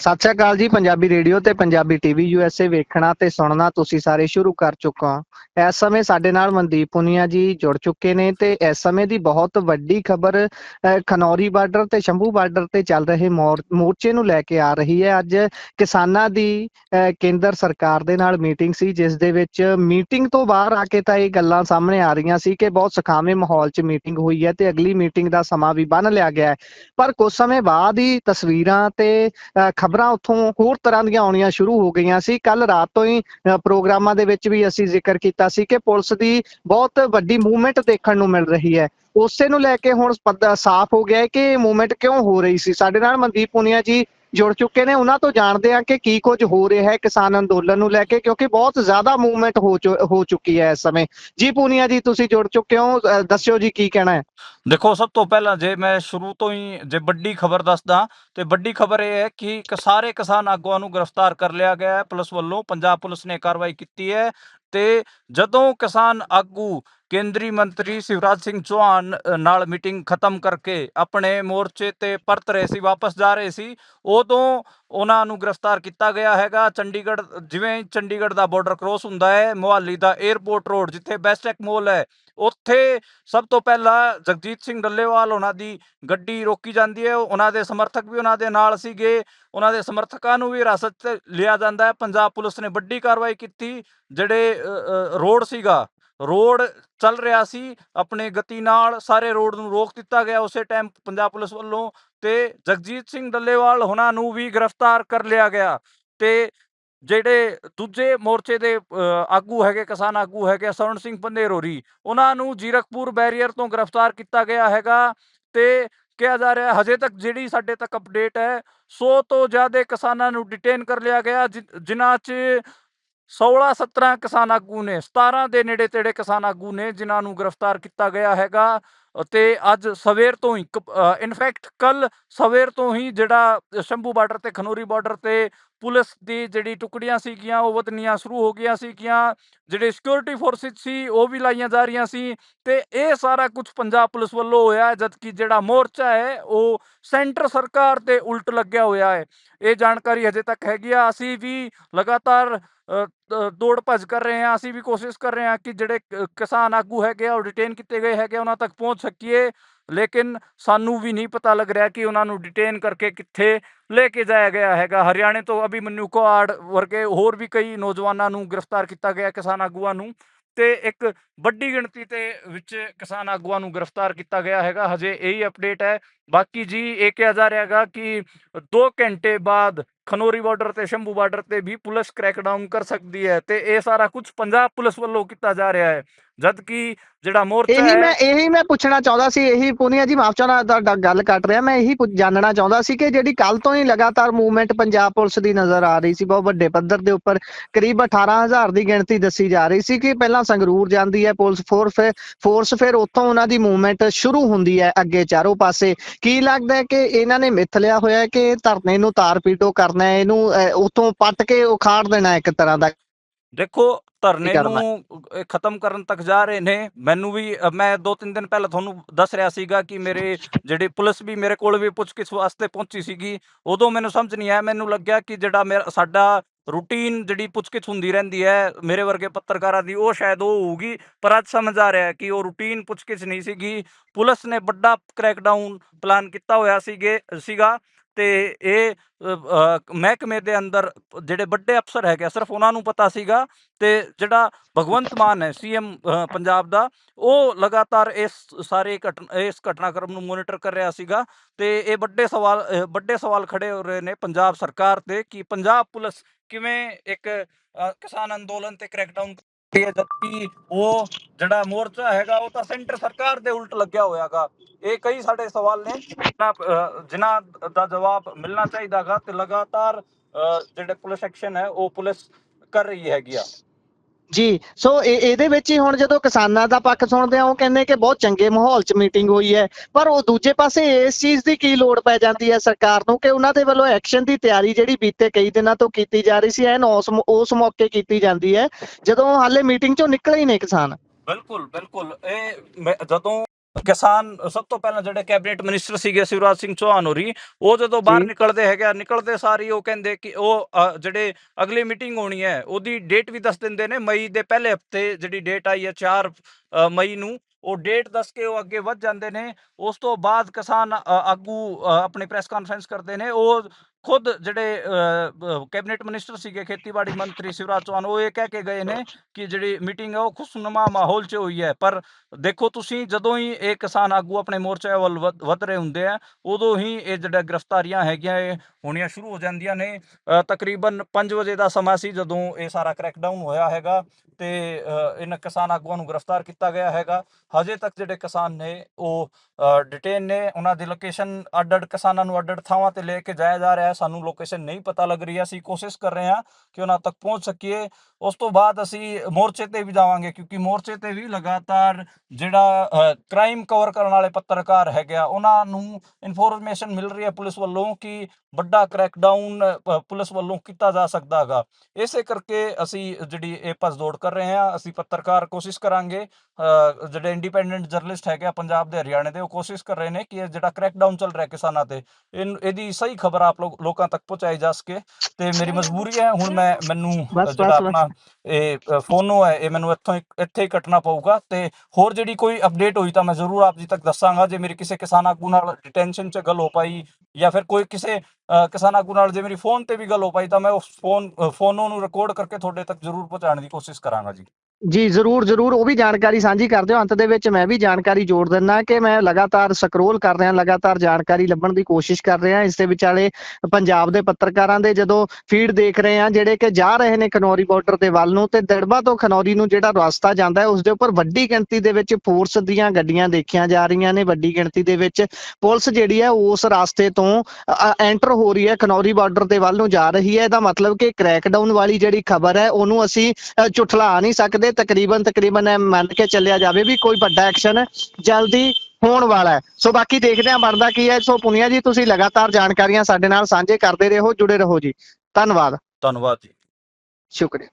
ਸਤਿ ਸ਼੍ਰੀ ਅਕਾਲ ਜੀ, ਪੰਜਾਬੀ ਰੇਡੀਓ ਤੇ ਪੰਜਾਬੀ ਟੀਵੀ ਯੂਐਸਏ ਵੇਖਣਾ ਤੇ ਸੁਣਨਾ ਤੁਸੀਂ ਸਾਰੇ ਸ਼ੁਰੂ ਕਰ ਚੁੱਕਾ ਇਸ ਸਮੇਂ ਸਾਡੇ ਨਾਲ ਮਨਦੀਪ ਪੁਨੀਆ ਜੀ ਜੁੜ ਚੁੱਕੇ ਨੇ ਤੇ ਇਸ ਸਮੇਂ ਦੀ ਬਹੁਤ ਵੱਡੀ ਖਬਰ ਖਨੌਰੀ ਬਾਰਡਰ ਤੇ ਸ਼ੰਭੂ ਬਾਰਡਰ ਤੇ ਚੱਲ ਰਹੇ ਮੋਰਚੇ ਨੂੰ ਲੈ ਕੇ ਆ ਰਹੀ ਹੈ। ਅੱਜ ਕਿਸਾਨਾਂ ਦੀ ਕੇਂਦਰ ਸਰਕਾਰ ਦੇ ਨਾਲ ਮੀਟਿੰਗ ਸੀ, ਜਿਸ ਦੇ ਵਿੱਚ ਮੀਟਿੰਗ ਤੋਂ ਬਾਹਰ ਆ ਕੇ ਤਾਂ ਇਹ ਗੱਲਾਂ ਸਾਹਮਣੇ ਆ ਰਹੀਆਂ ਸੀ ਕਿ ਬਹੁਤ ਸੁਖਾਵੇਂ ਮਾਹੌਲ 'ਚ ਮੀਟਿੰਗ ਹੋਈ ਹੈ ਤੇ ਅਗਲੀ ਮੀਟਿੰਗ ਦਾ ਸਮਾਂ ਵੀ ਬੰਨ ਲਿਆ ਗਿਆ ਹੈ। ਪਰ ਕੁਝ ਸਮੇਂ ਬਾਅਦ ਹੀ ਤਸਵੀਰਾਂ ਤੇ ਖਬਰਾਂ ਉੱਥੋਂ ਹੋਰ ਤਰ੍ਹਾਂ ਦੀਆਂ ਆਉਣੀਆਂ ਸ਼ੁਰੂ ਹੋ ਗਈਆਂ ਸੀ। ਕੱਲ ਰਾਤ ਤੋਂ ਹੀ ਅ, ਪ੍ਰੋਗਰਾਮਾਂ ਦੇ ਵਿੱਚ ਵੀ ਅਸੀਂ ਜ਼ਿਕਰ ਕੀਤਾ ਸੀ ਕਿ ਪੁਲਿਸ ਦੀ ਬਹੁਤ ਵੱਡੀ ਮੂਵਮੈਂਟ ਦੇਖਣ ਨੂੰ ਮਿਲ ਰਹੀ ਹੈ। ਉਸੇ ਨੂੰ ਲੈ ਕੇ ਹੁਣ ਸਾਫ਼ ਹੋ ਗਿਆ ਹੈ ਕਿ ਮੂਵਮੈਂਟ ਕਿਉਂ ਹੋ ਰਹੀ ਸੀ। ਸਾਡੇ ਨਾਲ ਮਨਦੀਪ ਪੁਨੀਆ ਜੀ ਜੁੜ ਚੁੱਕੇ ਨੇ, ਉਹਨਾਂ ਤੋਂ ਜਾਣਦੇ ਹਾਂ ਕਿ ਕੀ ਕੁਝ ਹੋ ਰਿਹਾ ਹੈ ਕਿਸਾਨ ਅੰਦੋਲਨ ਨੂੰ ਲੈ ਕੇ, ਕਿਉਂਕਿ ਬਹੁਤ ਜ਼ਿਆਦਾ ਮੂਵਮੈਂਟ ਹੋ ਚੁੱਕੀ ਹੈ ਇਸ ਸਮੇਂ। ਜੀ ਪੁਨੀਆ ਜੀ, ਤੁਸੀਂ ਜੁੜ ਚੁੱਕੇ ਹੋ ਦੱਸਿਓ ਜੀ ਕੀ ਕਹਿਣਾ ਹੈ? ਦੇਖੋ, ਸਭ ਤੋਂ ਪਹਿਲਾਂ ਜੇ ਮੈਂ ਸ਼ੁਰੂ ਤੋਂ ਹੀ, ਜੇ ਵੱਡੀ ਖਬਰ ਦੱਸਦਾ, ਤੇ ਵੱਡੀ ਖਬਰ ਇਹ ਹੈ ਕਿ, ਸਾਰੇ ਕਿਸਾਨ ਆਗੂਆਂ ਨੂੰ ਗ੍ਰਿਫਤਾਰ ਕਰ ਲਿਆ ਗਿਆ ਹੈ। ਪੁਲਿਸ ਵੱਲੋਂ ਪੰਜਾਬ ਪੁਲਿਸ ਨੇ ਕਾਰਵਾਈ ਕੀਤੀ ਹੈ ਤੇ ਜਦੋਂ ਕਿਸਾਨ ਆਗੂ ਕੇਂਦਰੀ ਮੰਤਰੀ ਸ਼ਿਵਰਾਜ ਸਿੰਘ ਚੌਹਾਨ ਨਾਲ ਮੀਟਿੰਗ ਖਤਮ ਕਰਕੇ ਆਪਣੇ ਮੋਰਚੇ ਤੇ ਪਰਤ ਰਹੇ ਸੀ, ਵਾਪਸ ਜਾ ਰਹੇ ਸੀ। ਉਦੋਂ ਉਹਨਾਂ ਨੂੰ ਗ੍ਰਿਫਤਾਰ ਕੀਤਾ ਗਿਆ ਹੈਗਾ। ਚੰਡੀਗੜ੍ਹ, ਜਿਵੇਂ ਚੰਡੀਗੜ੍ਹ ਦਾ ਬਾਰਡਰ ਕ੍ਰੋਸ ਹੁੰਦਾ ਹੈ, ਮੋਹਾਲੀ ਦਾ 에ਅਰਪੋਰਟ ਰੋਡ ਜਿੱਥੇ ਬੈਸਟੈਕ ਮੋਲ ਹੈ, ਉੱਥੇ ਸਭ ਤੋਂ ਪਹਿਲਾਂ ਜਗਜੀਤ ਸਿੰਘ ਡੱਲੇਵਾਲ ਉਹਨਾਂ ਦੀ ਗੱਡੀ ਰੋਕੀ ਜਾਂਦੀ ਹੈ। ਉਹਨਾਂ ਦੇ ਸਮਰਥਕ ਵੀ ਉਹਨਾਂ ਦੇ ਨਾਲ ਸੀਗੇ। ਉਹਨਾਂ ਦੇ ਸਮਰਥਕਾਂ ਨੂੰ ਵੀ ਹਿਰਾਸਤ 'ਚ ਲਿਆ ਜਾਂਦਾ ਹੈ। ਪੰਜਾਬ ਪੁਲਿਸ ਨੇ ਵੱਡੀ ਕਾਰਵਾਈ ਕੀਤੀ, ਜਿਹੜੇ ਰੋਡ ਸੀਗਾ ਰੋਡ ਚੱਲ ਰਿਹਾ ਸੀ, ਆਪਣੇ ਗਤੀ ਨਾਲ ਸਾਰੇ ਰੋਡ ਨੂੰ ਰੋਕ ਦਿੱਤਾ ਗਿਆ ਉਸੇ ਟਾਈਮ ਪੰਜਾਬ ਪੁਲਿਸ ਵੱਲੋਂ ਤੇ ਜਗਜੀਤ ਸਿੰਘ ਡੱਲੇਵਾਲ ਉਹਨਾਂ ਨੂੰ ਵੀ ਗ੍ਰਿਫਤਾਰ ਕਰ ਲਿਆ ਗਿਆ ਤੇ ਜਿਹੜੇ ਦੂਜੇ ਮੋਰਚੇ ਦੇ ਆਗੂ ਹੈਗੇ, ਕਿਸਾਨ ਆਗੂ ਹੈਗੇ ਸਵਰਨ ਸਿੰਘ ਪੰਦੇਰੋਰੀ ਉਹਨਾਂ ਨੂੰ ਜੀਰਕਪੁਰ ਬੈਰੀਅਰ ਤੋਂ ਗ੍ਰਿਫਤਾਰ ਕੀਤਾ ਗਿਆ ਹੈਗਾ ਤੇ ਕਿਹਾ ਜਾ ਰਿਹਾ ਹਜੇ ਤੱਕ ਜਿਹੜੀ ਸਾਡੇ ਤੱਕ ਅਪਡੇਟ ਹੈ 100 ਤੋਂ ਜ਼ਿਆਦਾ ਕਿਸਾਨਾਂ ਨੂੰ ਡਿਟੇਨ ਕਰ ਲਿਆ ਗਿਆ, ਜਿ- ਜਿਨ੍ਹਾਂ 'ਚ 16 17 ਕਿਸਾਨ ਆਗੂ ਨੇ 17 ਦੇ ਨੇੜੇ ਤੇੜੇ ਕਿਸਾਨ ਆਗੂ ਨੇ, ਜਿਨ੍ਹਾਂ ਨੂੰ ਗ੍ਰਿਫਤਾਰ ਕੀਤਾ ਗਿਆ ਹੈਗਾ। ਤੇ ਅੱਜ ਸਵੇਰ ਤੋਂ ਹੀ ਇਨਫੈਕਟ ਕੱਲ ਸਵੇਰ ਤੋਂ ਹੀ ਜਿਹੜਾ ਸ਼ੰਭੂ ਬਾਰਡਰ ਤੇ ਖਨੋਰੀ ਬਾਰਡਰ ਤੇ ਪੁਲਿਸ ਦੀ ਜਿਹੜੀ ਟੁਕੜੀਆਂ ਸੀਗੀਆਂ, ਉਹ ਵਧਣੀਆਂ ਸ਼ੁਰੂ ਹੋ ਗਈਆਂ ਸੀਗੀਆਂ, ਜਿਹੜੇ ਸਿਕਿਉਰਿਟੀ ਫੋਰਸਿਸ ਸੀ, ਉਹ ਵੀ ਲਾਈਆਂ ਜਾ ਰਹੀਆਂ ਸੀ ਤੇ ਇਹ ਸਾਰਾ ਕੁਝ ਪੰਜਾਬ ਪੁਲਿਸ ਵੱਲੋਂ ਹੋਇਆ ਜਦਕਿ ਜਿਹੜਾ ਮੋਰਚਾ ਹੈ, ਉਹ ਸੈਂਟਰ ਸਰਕਾਰ ਤੇ ਉਲਟ ਲੱਗਿਆ ਹੋਇਆ ਹੈ। ਇਹ ਜਾਣਕਾਰੀ ਹਜੇ ਤੱਕ ਹੈਗੀ ਆ, ਅਸੀਂ ਵੀ ਲਗਾਤਾਰ ਦੌੜ ਭੱਜ ਕਰ ਰਹੇ ਹਾਂ, ਅਸੀਂ ਵੀ ਕੋਸ਼ਿਸ਼ ਕਰ ਰਹੇ ਹਾਂ ਕਿ ਜਿਹੜੇ ਕਿਸਾਨ ਆਗੂ ਹੈਗੇ ਆ, ਉਹ ਡਿਟੇਨ ਕੀਤੇ ਗਏ ਹੈਗੇ ਉਹਨਾਂ ਤੱਕ ਪਹੁੰਚ ਸਕੀਏ। ਲੇਕਿਨ ਸਾਨੂੰ ਵੀ ਨਹੀਂ ਪਤਾ ਲੱਗ ਰਿਹਾ ਕਿ ਉਹਨਾਂ ਨੂੰ ਡਿਟੇਨ ਕਰਕੇ ਕਿੱਥੇ ਲੈ ਕੇ ਜਾਇਆ ਗਿਆ ਹੈਗਾ। ਹਰਿਆਣੇ ਤੋਂ ਅਭਿਮਨਿਊ ਕੁਆੜ ਵਰਗੇ ਹੋਰ ਵੀ ਕਈ ਨੌਜਵਾਨਾਂ ਨੂੰ ਗ੍ਰਿਫਤਾਰ ਕੀਤਾ ਗਿਆ ਕਿਸਾਨ ਆਗੂਆਂ ਨੂੰ ਤੇ ਇੱਕ ਵੱਡੀ ਗਿਣਤੀ ਤੇ ਵਿੱਚ ਕਿਸਾਨ ਆਗੂਆਂ ਨੂੰ ਗ੍ਰਿਫਤਾਰ ਕੀਤਾ ਗਿਆ ਹੈਗਾ। ਹਜੇ ਇਹੀ ਅਪਡੇਟ ਹੈ ਬਾਕੀ ਜੀ ਇਹ ਕਿਹਾ ਜਾ ਰਿਹਾ ਹੈਗਾ ਕਿ 2 ਘੰਟੇ ਬਾਅਦ ਖਨੌਰੀ ਬਾਰਡਰ ਤੇ ਸ਼ੰਭੂ ਬਾਰਡਰ ਤੇ ਵੀ ਪੁਲਿਸ ਕ੍ਰੈਕਡਾਊਨ ਕਰ ਸਕਦੀ ਹੈ ਤੇ ਇਹ ਸਾਰਾ ਕੁਝ ਪੰਜਾਬ ਪੁਲਿਸ ਵੱਲੋਂ ਕੀਤਾ ਜਾ ਰਿਹਾ ਹੈ। ਜਦ ਕਿ ਜਿਹੜਾ ਮੋਰਚਾ ਇਹੀ ਮੈਂ ਇਹੀ ਮੈਂ ਪੁੱਛਣਾ ਚਾਹੁੰਦਾ ਸੀ ਇਹੀ ਪੁਨੀਆ ਜੀ ਮਾਫ ਚਾਹਣਾ ਗੱਲ ਕੱਟ ਰਿਹਾ ਮੈਂ ਇਹੀ ਜਾਣਨਾ ਚਾਹੁੰਦਾ ਸੀ ਕਿ ਜਿਹੜੀ ਕੱਲ ਤੋਂ ਹੀ ਲਗਾਤਾਰ ਮੂਵਮੈਂਟ ਪੰਜਾਬ ਪੁਲਿਸ ਦੀ ਨਜ਼ਰ ਆ ਰਹੀ ਸੀ ਬਹੁਤ ਵੱਡੇ ਪੱਧਰ ਦੇ ਉੱਪਰ ਕਰੀਬ 18000 ਦੀ ਗਿਣਤੀ ਦੱਸੀ ਜਾ ਰਹੀ ਸੀ ਕਿ ਪਹਿਲਾਂ ਸੰਗਰੂਰ ਜਾਂਦੀ ਹੈ ਪੁਲਿਸ ਫੋਰਸ ਫਿਰ ਫੋਰਸ ਫਿਰ ਉੱਥੋਂ ਉਹਨਾਂ ਦੀ ਮੂਵਮੈਂਟ ਸ਼ੁਰੂ ਹੁੰਦੀ ਹੈ ਅੱਗੇ ਚਾਰੋਂ ਪਾਸੇ। ਕੀ ਲੱਗਦਾ ਹੈ ਕਿ ਇਹਨਾਂ ਨੇ ਮਿੱਥ ਲਿਆ ਹੋਇਆ ਹੈ ਕਿ ਧਰਨੇ ਨੂੰ ਤਾਰ ਪੀਟੋ ਕਰਨਾ ਹੈ ਇਹਨੂੰ ਉੱਥੋਂ ਪੱਟ ਕੇ ਉਖਾੜ ਦੇਣਾ ਇੱਕ ਤਰ੍ਹਾਂ ਦਾ? ਦੇਖੋ ਧਰਨੇ? ਨੂੰ ਖਤਮ ਕਰਨ ਤੱਕ ਜਾ ਰਹੇ ਨੇ। ਮੈਨੂੰ ਵੀ ਮੈਂ ਦੋ ਤਿੰਨ ਦਿਨ ਪਹਿਲਾਂ ਤੁਹਾਨੂੰ ਦੱਸ ਰਿਹਾ ਸੀਗਾ ਕਿ ਮੇਰੇ ਜਿਹੜੀ ਪੁਲਿਸ ਵੀ ਮੇਰੇ ਕੋਲ ਵੀ ਪੁੱਛਗਿੱਛ ਵਾਸਤੇ ਪਹੁੰਚੀ ਸੀਗੀ। ਉਦੋਂ ਮੈਨੂੰ ਸਮਝ ਨਹੀਂ ਆਇਆ। ਮੈਨੂੰ ਲੱਗਿਆ ਕਿ ਜਿਹੜਾ ਮੇਰਾ ਸਾਡਾ ਰੂਟੀਨ ਜਿਹੜੀ ਪੁੱਛਗਿੱਛ ਹੁੰਦੀ ਰਹਿੰਦੀ ਹੈ, ਮੇਰੇ ਵਰਗੇ ਪੱਤਰਕਾਰਾਂ ਦੀ, ਉਹ ਸ਼ਾਇਦ ਉਹ ਹੋਊਗੀ, ਪਰ ਅੱਜ ਸਮਝ ਆ ਰਿਹਾ ਕਿ ਉਹ ਰੂਟੀਨ ਪੁੱਛਗਿੱਛ ਨਹੀਂ ਸੀਗੀ। ਪੁਲਿਸ ਨੇ ਵੱਡਾ ਕ੍ਰੈਕਡਾਊਨ ਪਲਾਨ ਕੀਤਾ ਹੋਇਆ ਸੀਗੇ, ਸੀਗਾ। ਤੇ ਇਹ ਮਹਿਕਮੇ ਦੇ ਅੰਦਰ ਜਿਹੜੇ ਵੱਡੇ ਅਫਸਰ ਹੈਗੇ ਆ, ਸਿਰਫ ਉਹਨਾਂ ਨੂੰ ਪਤਾ ਸੀਗਾ ਤੇ ਜਿਹੜਾ ਭਗਵੰਤ ਮਾਨ ਹੈ ਸੀਐਮ ਪੰਜਾਬ ਦਾ ਉਹ ਲਗਾਤਾਰ ਇਸ ਸਾਰੇ ਘਟਨ ਇਸ ਘਟਨਾਕ੍ਰਮ ਨੂੰ ਮੋਨੀਟਰ ਕਰ ਰਿਹਾ ਸੀਗਾ ਤੇ ਇਹ ਵੱਡੇ ਸਵਾਲ ਵੱਡੇ ਸਵਾਲ ਖੜੇ ਹੋ ਰਹੇ ਨੇ ਪੰਜਾਬ ਸਰਕਾਰ ਤੇ ਕਿ ਪੰਜਾਬ ਪੁਲਿਸ ਕਿਵੇਂ ਇੱਕ ਕਿਸਾਨ ਅੰਦੋਲਨ ਤੇ ਕ੍ਰੈਕਡਾਊਨ ਕਰਦੀ ਜਦਕਿ ਉਹ ਜਿਹੜਾ ਮੋਰਚਾ ਹੈਗਾ ਉਹ ਤਾਂ ਸੈਂਟਰ ਸਰਕਾਰ ਦੇ ਉਲਟ ਲੱਗਿਆ ਹੋਇਆਗਾ। ਇਹ ਕਈ ਸਾਡੇ ਸਵਾਲ ਨੇ ਜਿਨ੍ਹਾਂ, ਦਾ ਜਵਾਬ ਮਿਲਣਾ ਚਾਹੀਦਾਗਾ ਤੇ ਲਗਾਤਾਰ ਅ, ਜਿਹੜੇ ਪੁਲਿਸ ਐਕਸ਼ਨ ਹੈ ਉਹ ਪੁਲਿਸ ਕਰ ਰਹੀ ਹੈਗੀ ਆ। ਜੀ, ਸੋ ਇਹਦੇ ਵਿੱਚ ਹੀ ਹੁਣ ਜਦੋਂ ਕਿਸਾਨਾਂ ਦਾ ਪੱਖ ਸੁਣਦੇ ਆ ਉਹ ਕਹਿੰਦੇ ਕਿ ਬਹੁਤ ਚੰਗੇ ਮਾਹੌਲ 'ਚ ਮੀਟਿੰਗ ਹੋਈ ਹੈ, ਪਰ ਉਹ ਦੂਜੇ ਪਾਸੇ ਇਸ ਚੀਜ਼ ਦੀ ਕੀ ਲੋੜ ਪੈ ਜਾਂਦੀ ਹੈ ਸਰਕਾਰ ਨੂੰ ਕਿ ਉਹਨਾਂ ਦੇ ਵੱਲੋਂ ਐਕਸ਼ਨ ਦੀ ਤਿਆਰੀ ਜਿਹੜੀ ਬੀਤੇ ਕਈ ਦਿਨਾਂ ਤੋਂ ਕੀਤੀ ਜਾ ਰਹੀ ਸੀ, ਐਨ ਉਸ ਮੌਕੇ ਕੀਤੀ ਜਾਂਦੀ ਹੈ, ਜਦੋਂ ਹਾਲੇ ਮੀਟਿੰਗ 'ਚੋਂ ਨਿਕਲੇ ਹੀ ਨੇ ਕਿਸਾਨ। ਬਿਲਕੁਲ ਬਿਲਕੁਲ, ਇਹ ਜਦੋਂ ਕਿਸਾਨ ਸਭ ਤੋਂ ਪਹਿਲਾਂ ਜਿਹੜੇ ਕੈਬਨਿਟ ਮਿਨਿਸਟਰ ਸੀਗੇ ਸ਼ਿਵਰਾਜ ਸਿੰਘ ਚੌਹਾਨ ਹੋਰੀ ਉਹ ਜਦੋਂ ਬਾਹਰ। ਨਿਕਲਦੇ ਹੈਗੇ ਆ, ਨਿਕਲਦੇ ਸਾਰੀ ਉਹ ਕਹਿੰਦੇ ਕਿ ਉਹ ਜਿਹੜੇ ਅਗਲੀ ਮੀਟਿੰਗ ਹੋਣੀ ਹੈ ਉਹਦੀ ਡੇਟ ਵੀ ਦੱਸ ਦਿੰਦੇ ਨੇ ਮਈ ਦੇ ਪਹਿਲੇ ਹਫ਼ਤੇ ਜਿਹੜੀ ਡੇਟ ਆਈ ਹੈ 4 ਅ, ਮਈ ਨੂੰ ਉਹ ਡੇਟ ਦੱਸ ਕੇ ਉਹ ਅੱਗੇ ਵੱਧ ਜਾਂਦੇ ਨੇ ਉਸ ਤੋਂ ਬਾਅਦ ਕਿਸਾਨ ਆਗੂ ਆਪਣੀ ਪ੍ਰੈਸ ਕਾਨਫਰੰਸ ਕਰਦੇ ਨੇ ਉਹ ਖੁਦ ਜਿਹੜੇ ਕੈਬਨਿਟ ਮਿਨਿਸਟਰ ਸੀਗੇ ਖੇਤੀਬਾੜੀ ਮੰਤਰੀ ਸ਼ਿਵਰਾਜ ਚੌਹਾਨ ਉਹ ਇਹ ਕਹਿ ਕੇ ਗਏ ਨੇ ਕਿ ਜਿਹੜੀ ਮੀਟਿੰਗ ਹੈ ਉਹ ਖੁਸ਼ਨੁਮਾ ਮਾਹੌਲ 'ਚ ਹੋਈ ਹੈ। ਪਰ ਦੇਖੋ ਤੁਸੀਂ ਜਦੋਂ ਹੀ ਇਹ ਕਿਸਾਨ ਆਗੂ ਆਪਣੇ ਮੋਰਚੇ ਵੱਲ ਵਧ ਰਹੇ ਹੁੰਦੇ ਆ ਉਦੋਂ ਹੀ ਇਹ ਜਿਹੜਾ ਗ੍ਰਿਫਤਾਰੀਆਂ ਹੈਗੀਆਂ ਇਹ ਹੋਣੀਆਂ ਸ਼ੁਰੂ ਹੋ ਜਾਂਦੀਆਂ ਨੇ। ਤਕਰੀਬਨ 5 ਵਜੇ ਦਾ ਸਮਾਂ ਸੀ ਜਦੋਂ ਇਹ ਸਾਰਾ ਕ੍ਰੈਕਡਾਊਨ ਹੋਇਆ ਹੈਗਾ ਤੇ ਇਹਨਾਂ ਕਿਸਾਨ ਆਗੂਆਂ ਨੂੰ ਗ੍ਰਿਫਤਾਰ ਕੀਤਾ ਗਿਆ ਹੈਗਾ। ਹਜੇ ਤੱਕ ਜਿਹੜੇ ਕਿਸਾਨ ਨੇ ਉਹ ਡਿਟੇਨ ਨੇ। ਉਹਨਾਂ ਦੀ ਲੋਕੇਸ਼ਨ ਅੱਡ-ਅੱਡ ਕਿਸਾਨਾਂ ਨੂੰ ਅੱਡ-ਅੱਡ ਥਾਵਾਂ ਤੇ ਲੈ ਕੇ ਜਾਇਆ ਜਾ ਰਿਹਾ ਹੈ ਸਾਨੂੰ ਲੋਕੇਸ਼ਨ ਨਹੀਂ ਪਤਾ ਲੱਗ ਰਹੀ ਹੈ ਅਸੀਂ ਕੋਸ਼ਿਸ਼ ਕਰ ਰਹੇ ਹਾਂ ਕਿ ਉਹਨਾਂ ਤੱਕ ਪਹੁੰਚ ਸਕੀਏ। ਉਸ ਤੋਂ ਬਾਅਦ ਅਸੀਂ ਮੋਰਚੇ ਤੇ ਵੀ ਜਾਵਾਂਗੇ ਕਿਉਂਕਿ ਮੋਰਚੇ ਤੇ ਵੀ ਲਗਾਤਾਰ ਜਿਹੜਾ ਕ੍ਰਾਈਮ ਕਵਰ ਕਰਨ ਵਾਲੇ ਪੱਤਰਕਾਰ ਹੈਗੇ ਆ ਉਹਨਾਂ ਨੂੰ ਇਨਫੋਰਮੇਸ਼ਨ ਮਿਲ ਰਹੀ ਹੈ ਪੁਲਿਸ ਵੱਲੋਂ ਕਿ ਵੱਡਾ ਕ੍ਰੈਕਡਾਊਨ ਪੁਲਿਸ ਵੱਲੋਂ ਕੀਤਾ ਜਾ ਸਕਦਾ ਹੈਗਾ। ਇਸੇ ਕਰਕੇ ਅਸੀਂ ਜਿਹੜੀ ਇਹ ਭੱਜਦੌੜ ਕਰ ਰਹੇ ਹਾਂ ਅਸੀਂ ਪੱਤਰਕਾਰ ਕੋਸ਼ਿਸ਼ ਕਰਾਂਗੇ ਅ, ਜਿਹੜੇ ਇੰਡੀਪੈਂਡੈਂਟ ਜਰਨਲਿਸਟ ਹੈਗੇ ਆ ਪੰਜਾਬ ਦੇ ਹਰਿਆਣੇ ਦੇ ਉਹ ਕੋਸ਼ਿਸ਼ ਕਰ ਰਹੇ ਨੇ ਕਿ ਇਹ ਜਿਹੜਾ ਕ੍ਰੈਕਡਾਊਨ ਚੱਲ ਰਿਹਾ ਕਿਸਾਨਾਂ ਤੇ ਇਹਦੀ ਸਹੀ ਖਬਰ ਆਪ ਲੋਕ ਲੋਕਾਂ ਤੱਕ ਪਹੁੰਚਾਈ ਜਾ ਸਕੇ ਤੇ ਮੇਰੀ ਮਜਬੂਰੀ ਹੈ ਹੁਣ ਮੈਂ ਮੈਨੂੰ ਜਿਹੜਾ ਆਪਣਾ ਇਹ ਫੋਨੋ ਹੈ ਇਹ ਮੈਨੂੰ ਇੱਥੋਂ ਇੱਥੇ ਹੀ ਕੱਟਣਾ ਪਊਗਾ ਤੇ ਹੋਰ ਜਿਹੜੀ ਕੋਈ ਅਪਡੇਟ ਹੋਈ ਤਾਂ ਮੈਂ ਜ਼ਰੂਰ ਆਪ ਜੀ ਤੱਕ ਦੱਸਾਂਗਾ। ਜੇ ਮੇਰੀ ਕਿਸੇ ਕਿਸਾਨ ਆਗੂ ਨਾਲ ਡਿਟੈਂਸ਼ਨ 'ਚ ਗੱਲ ਹੋ ਪਾਈ ਜਾਂ ਫਿਰ ਕੋਈ ਕਿਸੇ ਕਿਸਾਨ ਆਗੂ ਨਾਲ ਜੇ ਮੇਰੀ ਫੋਨ ਤੇ ਵੀ ਗੱਲ ਹੋ ਪਾਈ ਤਾਂ ਮੈਂ ਉਸ ਫੋਨ ਫੋਨੋ ਨੂੰ ਰਿਕਾਰਡ ਕਰਕੇ ਤੁਹਾਡੇ ਤੱਕ ਜ਼ਰੂਰ ਪਹੁੰਚਾਉਣ ਦੀ ਕੋਸ਼ਿਸ਼ ਕਰਾਂਗਾ ਜੀ। ਜੀ ਜ਼ਰੂਰ ਜ਼ਰੂਰ ਉਹ ਵੀ ਜਾਣਕਾਰੀ ਸਾਂਝੀ ਕਰ ਦਿਓ। ਅੰਤ ਦੇ ਵਿੱਚ ਮੈਂ ਵੀ ਜਾਣਕਾਰੀ ਜੋੜ ਦਿੰਦਾ ਕਿ ਮੈਂ ਲਗਾਤਾਰ ਸਕਰੋਲ ਕਰ ਰਿਹਾ ਲਗਾਤਾਰ ਜਾਣਕਾਰੀ ਲੱਭਣ ਦੀ ਕੋਸ਼ਿਸ਼ ਕਰ ਰਿਹਾ। ਇਸ ਦੇ ਵਿਚਾਲੇ ਪੰਜਾਬ ਦੇ ਪੱਤਰਕਾਰਾਂ ਦੇ ਜਦੋਂ ਫੀਡ ਦੇਖ ਰਹੇ ਆ ਜਿਹੜੇ ਕਿ ਜਾ ਰਹੇ ਨੇ ਖਨੌਰੀ ਬਾਰਡਰ ਦੇ ਵੱਲ ਨੂੰ ਤੇ ਦੜਬਾ ਤੋਂ ਖਨੌਰੀ ਨੂੰ ਜਿਹੜਾ ਰਸਤਾ ਜਾਂਦਾ ਹੈ ਉਸ ਦੇ ਉੱਪਰ ਵੱਡੀ ਗਿਣਤੀ ਦੇ ਵਿੱਚ ਫੋਰਸ ਦੀਆਂ ਗੱਡੀਆਂ ਦੇਖੀਆਂ ਜਾ ਰਹੀਆਂ ਨੇ। ਵੱਡੀ ਗਿਣਤੀ ਦੇ ਵਿੱਚ ਪੁਲਿਸ ਜਿਹੜੀ ਹੈ ਉਸ ਰਸਤੇ ਤੋਂ ਐਂਟਰ ਹੋ ਰਹੀ ਹੈ ਖਨੌਰੀ ਬਾਰਡਰ ਦੇ ਵੱਲ ਨੂੰ ਜਾ ਰਹੀ ਹੈ। ਇਹਦਾ ਮਤਲਬ ਕਿ ਕ੍ਰੈਕਡਾਊਨ ਵਾਲੀ ਜਿਹੜੀ ਖਬਰ ਹੈ ਉਹਨੂੰ ਅਸੀਂ ਅ, ਝੁਠਲਾ ਨਹੀਂ ਸਕਦੇ। ਤਕਰੀਬਨ ਤਕਰੀਬਨ ਇਹ ਮੰਨ ਕੇ ਚੱਲਿਆ ਜਾਵੇ ਵੀ ਕੋਈ ਵੱਡਾ ਐਕਸ਼ਨ ਜਲਦੀ ਹੋਣ ਵਾਲਾ ਹੈ। ਸੋ ਬਾਕੀ ਦੇਖਦੇ ਹਾਂ ਬਣਦਾ ਕੀ ਹੈ। ਸੋ ਪੁਨੀਆ ਜੀ ਤੁਸੀਂ ਲਗਾਤਾਰ ਜਾਣਕਾਰੀਆਂ ਸਾਡੇ ਨਾਲ ਸਾਂਝੇ ਕਰਦੇ ਰਹੋ ਜੁੜੇ ਰਹੋ ਜੀ। ਧੰਨਵਾਦ। ਧੰਨਵਾਦ ਜੀ। ਸ਼ੁਕਰੀਆ।